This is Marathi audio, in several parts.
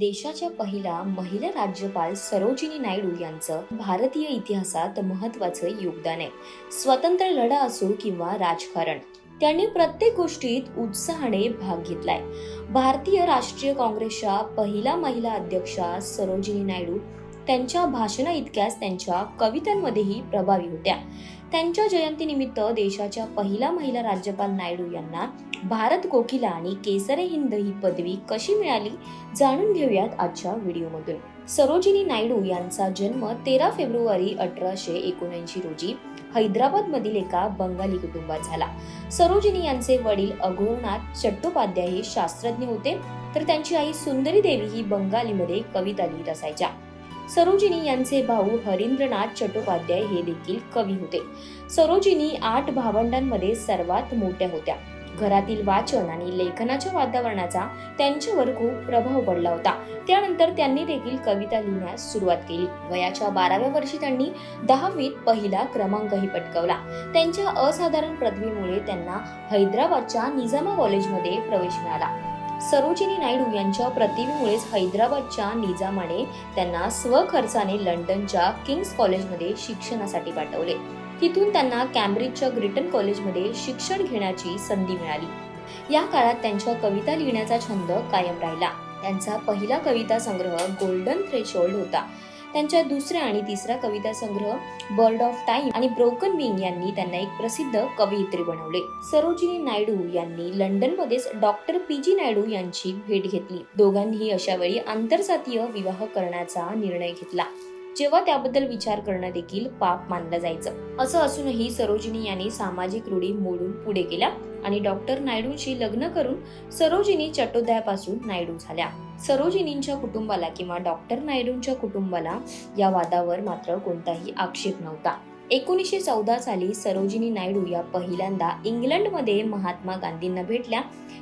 देशाच्या पहिल्या महिला राज्यपाल सरोजिनी नायडू यांचं भारतीय इतिहासात महत्वाचं योगदान आहे. स्वतंत्र लढा असो किंवा राजकारण त्यांनी प्रत्येक गोष्टीत उत्साहाने भाग घेतलाय. भारतीय राष्ट्रीय काँग्रेसच्या पहिल्या महिला अध्यक्षा सरोजिनी नायडू त्यांच्या भाषणा इतक्याच त्यांच्या कवितांमध्येही प्रभावी होत्या. त्यांच्या जयंतीनिमित्त देशाच्या पहिल्या महिला राज्यपाल नायडू यांना भारत कोकिला आणि केसरे हिंद ही पदवी कशी मिळाली जाणून घेऊयात आजच्या व्हिडिओमधून. सरोजिनी नायडू यांचा जन्म तेरा फेब्रुवारी अठराशे एकोणऐंशी रोजी हैदराबाद मधील एका बंगाली कुटुंबात झाला. सरोजिनी यांचे वडील अघोरनाथ चट्टोपाध्याय हे शास्त्रज्ञ होते तर त्यांची आई सुंदरी देवी ही बंगालीमध्ये कविता लिहित असायच्या. सरोजिनी यांचे भाऊ हरिंद्रनाथ चट्टोपाध्याय हे देखील कवी होते. सरोजिनी आठ भावंडांमध्ये सर्वात मोठ्या होत्या. घरातील वाचन आणि लेखनाच्या वातावरणाचा त्यांच्यावर खूप प्रभाव पडला होता. त्यानंतर त्यांनी देखील कविता लिहिण्यास सुरुवात केली. वयाच्या बाराव्या वर्षी त्यांनी दहावीत पहिला क्रमांकही पटकावला. त्यांच्या असाधारण प्रतिभेमुळे त्यांना हैदराबादच्या निजामा कॉलेजमध्ये प्रवेश मिळाला. सरोजिनी नायडू यांच्या प्रतिभेमुळेच हैदराबादच्या निजामाने त्यांना स्वखर्चाने लंडनच्या किंग्स कॉलेजमध्ये शिक्षणासाठी पाठवले. तिथून त्यांना कॅम्ब्रिजच्या ग्रिटन कॉलेजमध्ये शिक्षण घेण्याची संधी मिळाली. या काळात त्यांच्या कविता लिहिण्याचा छंद कायम राहिला. त्यांचा पहिला कविता संग्रह गोल्डन थ्रेशोल्ड होता. त्यांच्या दुसऱ्या आणि तिसरा कविता संग्रह बर्ड ऑफ टाइम आणि ब्रोकन विंग यांनी त्यांना एक प्रसिद्ध कवयित्री बनवले. सरोजिनी नायडू यांनी लंडनमध्येच डॉक्टर पी जी नायडू यांची भेट घेतली. दोघांनीही अशा वेळी आंतरजातीय विवाह करण्याचा निर्णय घेतला. जेव्हा त्याबद्दल विचार करणं देखील पाप मानलं जायचं. असं असूनही सरोजिनी यांनी सामाजिक रूढी मोडून पुढे केल्या आणि डॉक्टर नायडूंशी लग्न करून सरोजिनी चट्टोदयापासून नायडू झाल्या. सरोजिनींच्या कुटुंबाला किंवा डॉक्टर नायडूंच्या कुटुंबाला या वादावर मात्र कोणताही आक्षेप नव्हता. एकोणीसशे चौदा साली सरोजिनी नायडू या पहिल्यांदा इंग्लंडमध्ये महात्मा गांधींना भेटल्या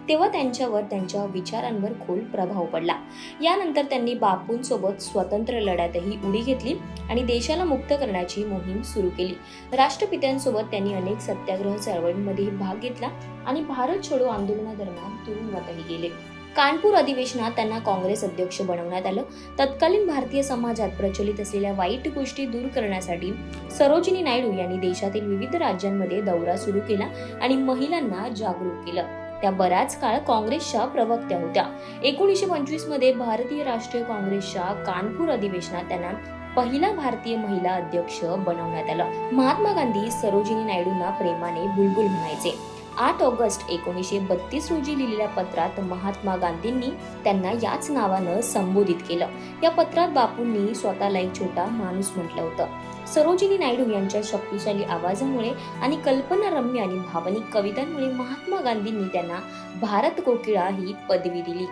तेव्हा त्यांच्यावर त्यांच्या विचारांवर खोल प्रभाव पडला. यानंतर त्यांनी बापूंसोबत स्वतंत्र लढ्यातही उडी घेतली आणि देशाला मुक्त करण्याची मोहीम सुरू केली. राष्ट्रपित्यांसोबत त्यांनी अनेक सत्याग्रह चळवळींमध्ये भाग घेतला आणि भारत छोडो आंदोलनादरम्यान तुरुंगातही गेले. कानपूर अधिवेशनात त्यांना काँग्रेस अध्यक्ष बनवण्यात आलं. तत्कालीन भारतीय समाजात प्रचलित असलेल्या वाईट गोष्टी दूर करण्यासाठी सरोजिनी नायडू यांनी देशातील विविध राज्यांमध्ये दौरा सुरू केला आणि महिलांना जागरूक केलं. त्या बराच काळ काँग्रेसच्या प्रवक्त्या होत्या. एकोणीसशे पंचवीसमध्ये भारतीय राष्ट्रीय काँग्रेसच्या कानपूर अधिवेशनात त्यांना पहिला भारतीय महिला अध्यक्ष बनवण्यात आलं. महात्मा गांधी सरोजिनी नायडूंना प्रेमाने बुलबुल म्हणायचे. आठ ऑगस्ट एकोणीसशे बत्तीस रोजी लिहिलेल्या पत्रात महात्मा गांधींनी त्यांना याच नावानं संबोधित केलं. या पत्रात बापूंनी स्वतःला एक छोटा माणूस म्हटलं होतं. सरोजिनी नायडू यांच्या शक्तिशाली आवाजामुळे आणि कल्पनारम्य आणि भावनिक कवितांमुळे महात्मा गांधींनी त्यांना भारत कोकिळा ही पदवी दिली.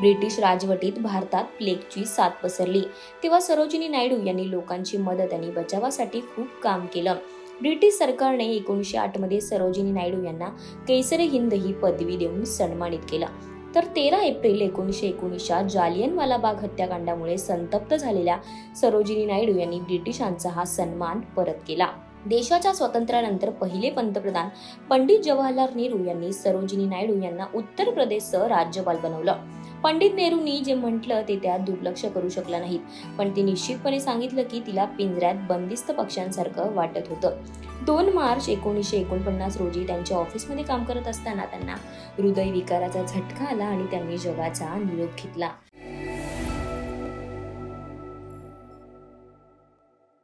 ब्रिटिश राजवटीत भारतात प्लेगची साथ पसरली. तेव्हा सरोजिनी नायडू यांनी लोकांची मदत आणि बचावासाठी खूप काम केलं. ब्रिटिश सरकारने एकोणीसशे आठमध्ये सरोजिनी नायडू यांना केसरे हिंद ही पदवी देऊन सन्मानित केलं. तर तेरा एप्रिल एकोणीसशे एकोणीसच्या जालियनवाला बाग हत्याकांडामुळे संतप्त झालेल्या सरोजिनी नायडू यांनी ब्रिटिशांचा हा सन्मान परत केला. देशाच्या स्वातंत्र्यानंतर पहिले पंतप्रधान पंडित जवाहरलाल नेहरू यांनी सरोजिनी नायडू यांना उत्तर प्रदेशचं राज्यपाल बनवलं. पंडित नेहरूंनी जे म्हटलं ते त्यात दुर्लक्ष करू शकला नाहीत. पण ते निश्चितपणे सांगितलं की तिला पिंजऱ्यात बंदिस्त पक्ष्यांसारखं वाटत होतं. दोन मार्च एकोणीसशे एकोणपन्नास रोजी त्यांच्या ऑफिसमध्ये काम करत असताना त्यांना हृदयविकाराचा झटका आला आणि त्यांनी जगाचा निरोप घेतला.